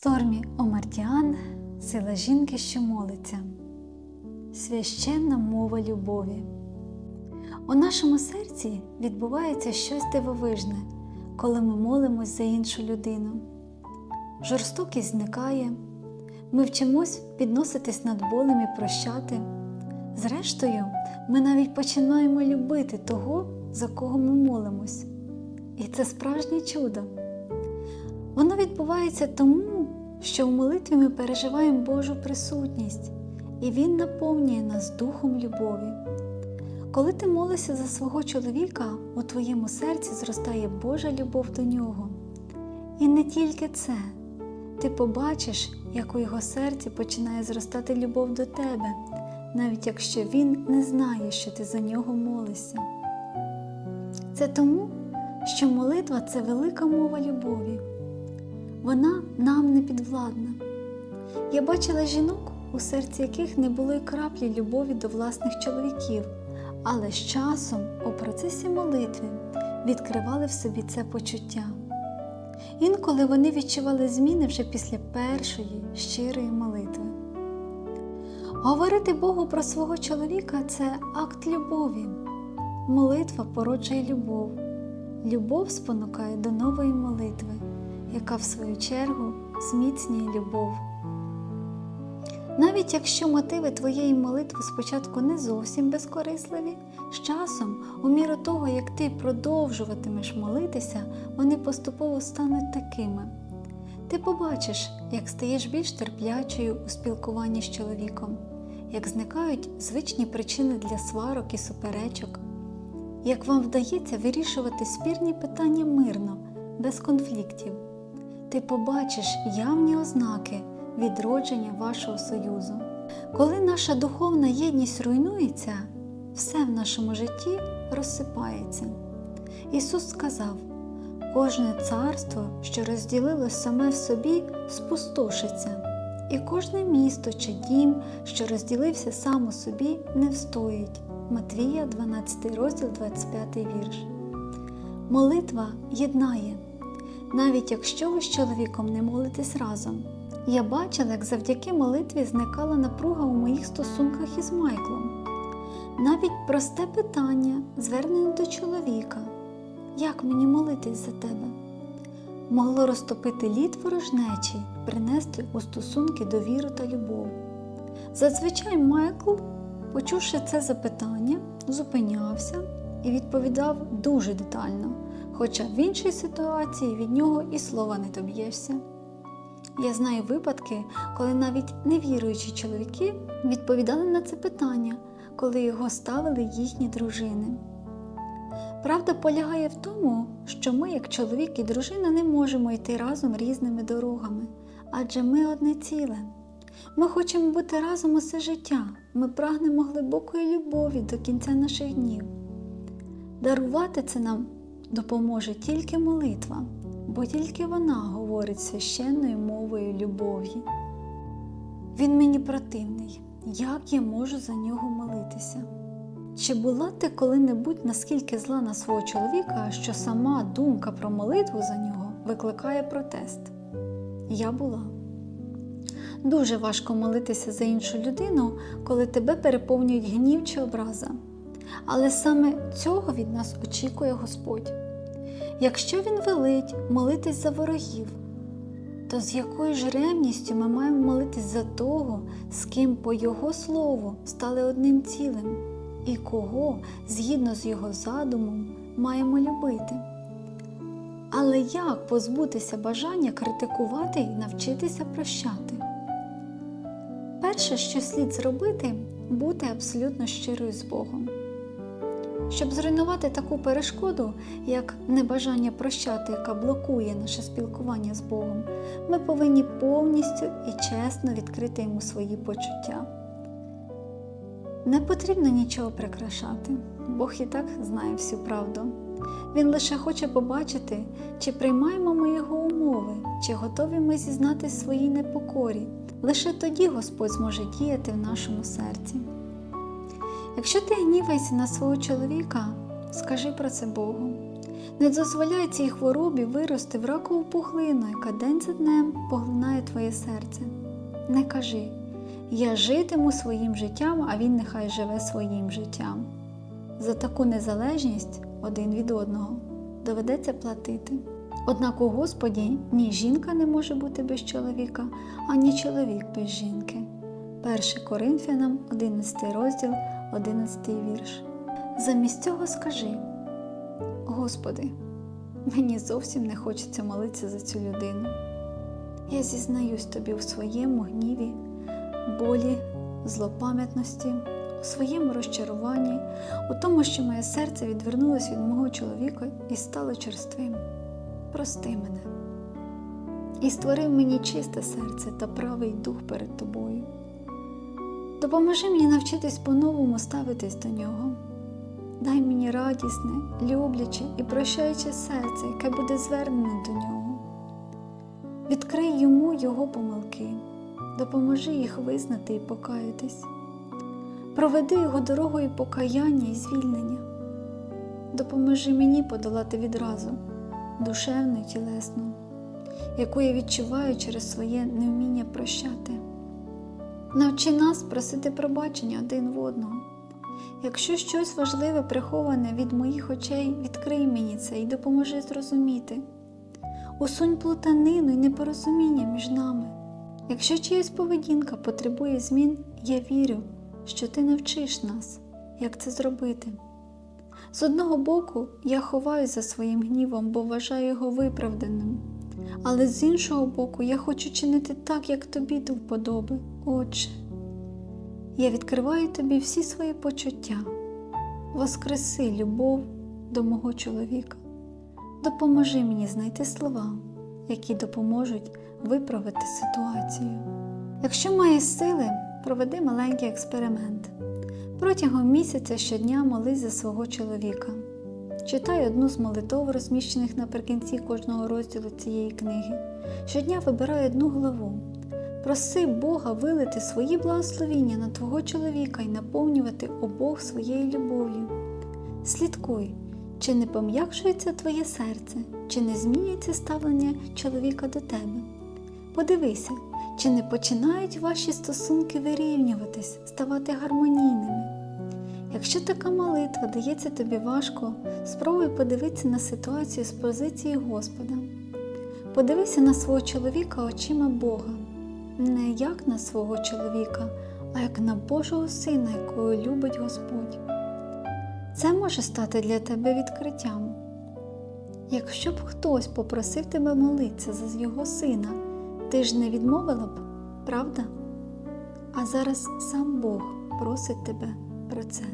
Стормі Омартіан сила жінки, що молиться, священна мова любові. У нашому серці відбувається щось дивовижне, коли ми молимось за іншу людину. Жорстокість зникає, ми вчимось підноситись над болем і прощати. Зрештою, ми навіть починаємо любити того, за кого ми молимось. І це справжнє чудо. Воно відбувається тому, що в молитві ми переживаємо Божу присутність, і Він наповнює нас духом любові. Коли ти молишся за свого чоловіка, у твоєму серці зростає Божа любов до нього. І не тільки це, ти побачиш, як у його серці починає зростати любов до тебе, навіть якщо він не знає, що ти за нього молишся. Це тому, що молитва це велика мова любові. Вона нам не підвладна. Я бачила жінок, у серці яких не було й краплі любові до власних чоловіків, але з часом у процесі молитви відкривали в собі це почуття. Інколи вони відчували зміни вже після першої щирої молитви. Говорити Богу про свого чоловіка це акт любові. Молитва породжує любов. Любов спонукає до нової молитви, яка в свою чергу зміцнює любов. Навіть якщо мотиви твоєї молитви спочатку не зовсім безкорисливі, з часом, у міру того, як ти продовжуватимеш молитися, вони поступово стануть такими. Ти побачиш, як стаєш більш терплячою у спілкуванні з чоловіком, як зникають звичні причини для сварок і суперечок, як вам вдається вирішувати спірні питання мирно, без конфліктів. Ти побачиш явні ознаки відродження вашого союзу. Коли наша духовна єдність руйнується, все в нашому житті розсипається. Ісус сказав: кожне царство, що розділилось саме в собі, спустошиться, і кожне місто чи дім, що розділився сам у собі, не встоїть. Матвія, 12 розділ, 25 вірш. Молитва єднає, навіть якщо ви з чоловіком не молитесь разом. Я бачила, як завдяки молитві зникала напруга у моїх стосунках із Майклом. Навіть просте питання, звернене до чоловіка, як мені молитись за тебе, могло розтопити лід ворожнечі, принести у стосунки довіру та любов. Зазвичай Майкл, почувши це запитання, зупинявся і відповідав дуже детально, хоча в іншій ситуації від нього і слова не доб'єшся. Я знаю випадки, коли навіть невіруючі чоловіки відповідали на це питання, коли його ставили їхні дружини. Правда полягає в тому, що ми, як чоловік і дружина, не можемо йти разом різними дорогами, адже ми одне ціле. Ми хочемо бути разом усе життя, ми прагнемо глибокої любові до кінця наших днів. Дарувати це нам допоможе тільки молитва бо тільки вона говорить священною мовою любові. Він мені противний, як я можу за нього молитися? Чи була ти коли-небудь наскільки зла на свого чоловіка, що сама думка про молитву за нього викликає протест? Я була. Дуже важко молитися за іншу людину, коли тебе переповнюють гнів чи образа. Але саме цього від нас очікує Господь. Якщо він велить молитись за ворогів, то з якою ж ревністю ми маємо молитись за того, з ким по Його слову стали одним цілим, і кого, згідно з його задумом, маємо любити. Але як позбутися бажання критикувати і навчитися прощати? Перше, що слід зробити, бути абсолютно щирою з Богом. Щоб зруйнувати таку перешкоду, як небажання прощати, яка блокує наше спілкування з Богом, ми повинні повністю і чесно відкрити йому свої почуття. Не потрібно нічого прикрашати, Бог і так знає всю правду. Він лише хоче побачити, чи приймаємо ми його умови, чи готові ми зізнати своїй непокорі. Лише тоді Господь зможе діяти в нашому серці. Якщо ти гніваєшся на свого чоловіка, скажи про це Богу. Не дозволяй цій хворобі вирости в ракову пухлину, яка день за днем поглинає твоє серце. Не кажи, я житиму своїм життям, а він нехай живе своїм життям. За таку незалежність один від одного доведеться платити. Однак у Господі ні жінка не може бути без чоловіка, ані чоловік без жінки. 1 Коринфянам, 11 розділ, 11 вірш. Замість цього скажи: Господи, мені зовсім не хочеться молитися за цю людину. Я зізнаюсь тобі у своєму гніві, болі, злопам'ятності, у своєму розчаруванні, у тому, що моє серце відвернулося від мого чоловіка і стало черствим. Прости мене і створи в мені чисте серце та правий дух перед тобою. Допоможи мені навчитись по-новому ставитись до нього. Дай мені радісне, любляче і прощаюче серце, яке буде звернене до нього. Відкрий йому його помилки, допоможи їх визнати і покаятись. Проведи його дорогою покаяння і звільнення. Допоможи мені подолати відразу, душевну і тілесну, яку я відчуваю через своє невміння прощати. Навчи нас просити пробачення один в одного. Якщо щось важливе приховане від моїх очей, відкрий мені це і допоможи зрозуміти. Усунь плутанину і непорозуміння між нами. Якщо чиясь поведінка потребує змін, я вірю, що ти навчиш нас, як це зробити. З одного боку, я ховаюсь за своїм гнівом, бо вважаю його виправданим. Але з іншого боку, я хочу чинити так, як тобі до вподоби, Отче. Я відкриваю тобі всі свої почуття, воскреси любов до мого чоловіка. Допоможи мені знайти слова, які допоможуть виправити ситуацію. Якщо маєш сили, проведи маленький експеримент. Протягом місяця щодня молись за свого чоловіка. Читай одну з молитов, розміщених наприкінці кожного розділу цієї книги. Щодня вибирай одну главу. Проси Бога вилити свої благословіння на твого чоловіка і наповнювати обох своєю любов'ю. Слідкуй, чи не пом'якшується твоє серце, чи не змінюється ставлення чоловіка до тебе. Подивися, чи не починають ваші стосунки вирівнюватись, ставати гармонійними. Якщо така молитва дається тобі важко, спробуй подивитися на ситуацію з позиції Господа. Подивися на свого чоловіка очима Бога, не як на свого чоловіка, а як на Божого Сина, якого любить Господь. Це може стати для тебе відкриттям. Якщо б хтось попросив тебе молитися за його сина, ти ж не відмовила б, правда? А зараз сам Бог просить тебе про це.